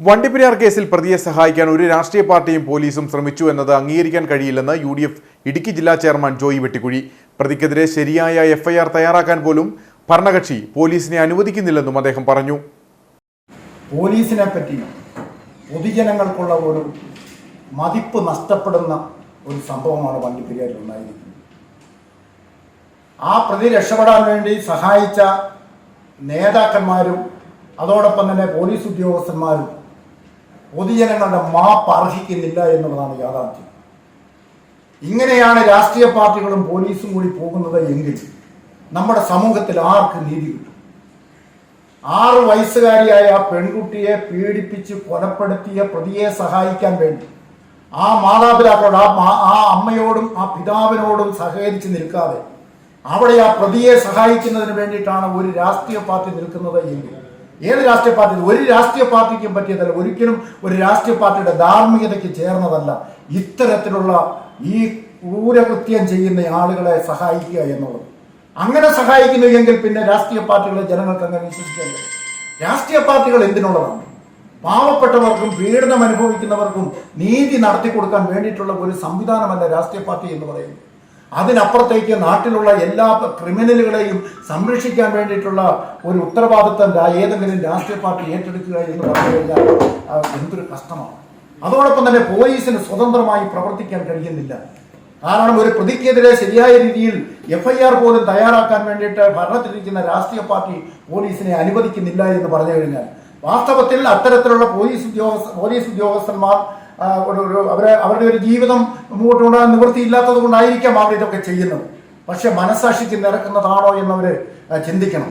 വണ്ടിപ്പെരിയാർ കേസിൽ പ്രതിയെ സഹായിക്കാൻ ഒരു രാഷ്ട്രീയ പാർട്ടിയും പോലീസും ശ്രമിച്ചു എന്നത് അംഗീകരിക്കാൻ കഴിയില്ലെന്ന് യു ഡി എഫ് ഇടുക്കി ജില്ലാ ചെയർമാൻ ജോയി വെട്ടിക്കുഴി. പ്രതിക്കെതിരെ ശരിയായ എഫ്ഐആർ തയ്യാറാക്കാൻ പോലും ഭരണകക്ഷി പോലീസിനെ അനുവദിക്കുന്നില്ലെന്നും അദ്ദേഹം പറഞ്ഞു. പോലീസിനെ പറ്റി പൊതുജനങ്ങൾക്കുള്ള ഒരു മതിപ്പ് നഷ്ടപ്പെടുന്ന ഒരു സംഭവമാണ് വണ്ടിപ്പെരിയാറിൽ ഉണ്ടായിരിക്കുന്നത്. ആ പ്രതി രക്ഷപ്പെടാൻ വേണ്ടി സഹായിച്ച നേതാക്കന്മാരും അതോടൊപ്പം തന്നെ പോലീസ് ഉദ്യോഗസ്ഥന്മാരും പൊതുജനങ്ങളുടെ മാപ്പ് അർഹിക്കുന്നില്ല എന്നുള്ളതാണ് യാഥാർത്ഥ്യം. ഇങ്ങനെയാണ് രാഷ്ട്രീയ പാർട്ടികളും പോലീസും കൂടി പോകുന്നത് എങ്കിൽ നമ്മുടെ സമൂഹത്തിൽ ആർക്ക് നീതി കിട്ടും? ആറ് വയസ്സുകാരിയായ ആ പെൺകുട്ടിയെ പീഡിപ്പിച്ച് കൊലപ്പെടുത്തിയ പ്രതിയെ സഹായിക്കാൻ വേണ്ടി ആ മാതാപിതാക്കളോട് ആ ആ അമ്മയോടും ആ പിതാവിനോടും സഹകരിച്ച് നിൽക്കാതെ അവിടെ ആ പ്രതിയെ സഹായിക്കുന്നതിന് വേണ്ടിയിട്ടാണ് ഒരു രാഷ്ട്രീയ പാർട്ടി നിൽക്കുന്നത് എങ്കിൽ ഏത് രാഷ്ട്രീയ പാർട്ടി ഒരു രാഷ്ട്രീയ പാർട്ടിക്കും പറ്റിയതല്ല ഒരിക്കലും ഒരു രാഷ്ട്രീയ പാർട്ടിയുടെ ധാർമ്മികതയ്ക്ക് ചേർന്നതല്ല. ഇത്തരത്തിലുള്ള ഈ ക്രൂരകൃത്യം ചെയ്യുന്ന ആളുകളെ സഹായിക്കുക എന്നുള്ളത്. അങ്ങനെ സഹായിക്കുന്നു എങ്കിൽ പിന്നെ രാഷ്ട്രീയ പാർട്ടികളെ ജനങ്ങൾക്ക് അങ്ങനെ വിശ്വസിക്കേണ്ടത് രാഷ്ട്രീയ പാർട്ടികൾ എന്തിനുള്ളതാണ്? പാവപ്പെട്ടവർക്കും പീഡനം അനുഭവിക്കുന്നവർക്കും നീതി നടത്തി കൊടുക്കാൻ വേണ്ടിയിട്ടുള്ള ഒരു സംവിധാനമല്ല രാഷ്ട്രീയ പാർട്ടി എന്ന് പറയുന്നത്. അതിനപ്പുറത്തേക്ക് നാട്ടിലുള്ള എല്ലാ ക്രിമിനലുകളെയും സംരക്ഷിക്കാൻ വേണ്ടിയിട്ടുള്ള ഒരു ഉത്തരവാദിത്തം ഏതെങ്കിലും രാഷ്ട്രീയ പാർട്ടി ഏറ്റെടുക്കുക എന്ന് പറഞ്ഞു കഴിഞ്ഞാൽ എന്തൊരു കഷ്ടമാണ്. അതോടൊപ്പം തന്നെ പോലീസിന് സ്വതന്ത്രമായി പ്രവർത്തിക്കാൻ കഴിയുന്നില്ല. കാരണം ഒരു പ്രതിക്കെതിരെ ശരിയായ രീതിയിൽ എഫ്ഐആർ പോലും തയ്യാറാക്കാൻ വേണ്ടിയിട്ട് ഭരണത്തിലിരിക്കുന്ന രാഷ്ട്രീയ പാർട്ടി പോലീസിനെ അനുവദിക്കുന്നില്ല എന്ന് പറഞ്ഞു കഴിഞ്ഞാൽ വാസ്തവത്തിൽ അത്തരത്തിലുള്ള പോലീസ് ഉദ്യോഗസ്ഥ പോലീസ് ഉദ്യോഗസ്ഥന്മാർ അവരെ അവരുടെ ഒരു ജീവിതം മുമ്പോട്ട് കൊണ്ടുപോകാൻ നിവൃത്തിയില്ലാത്തത് കൊണ്ടായിരിക്കാം അവർ ഇതൊക്കെ ചെയ്യുന്നത്. പക്ഷെ മനസാക്ഷിക്ക് നിരക്കുന്നതാണോ എന്നവർ ചിന്തിക്കണം.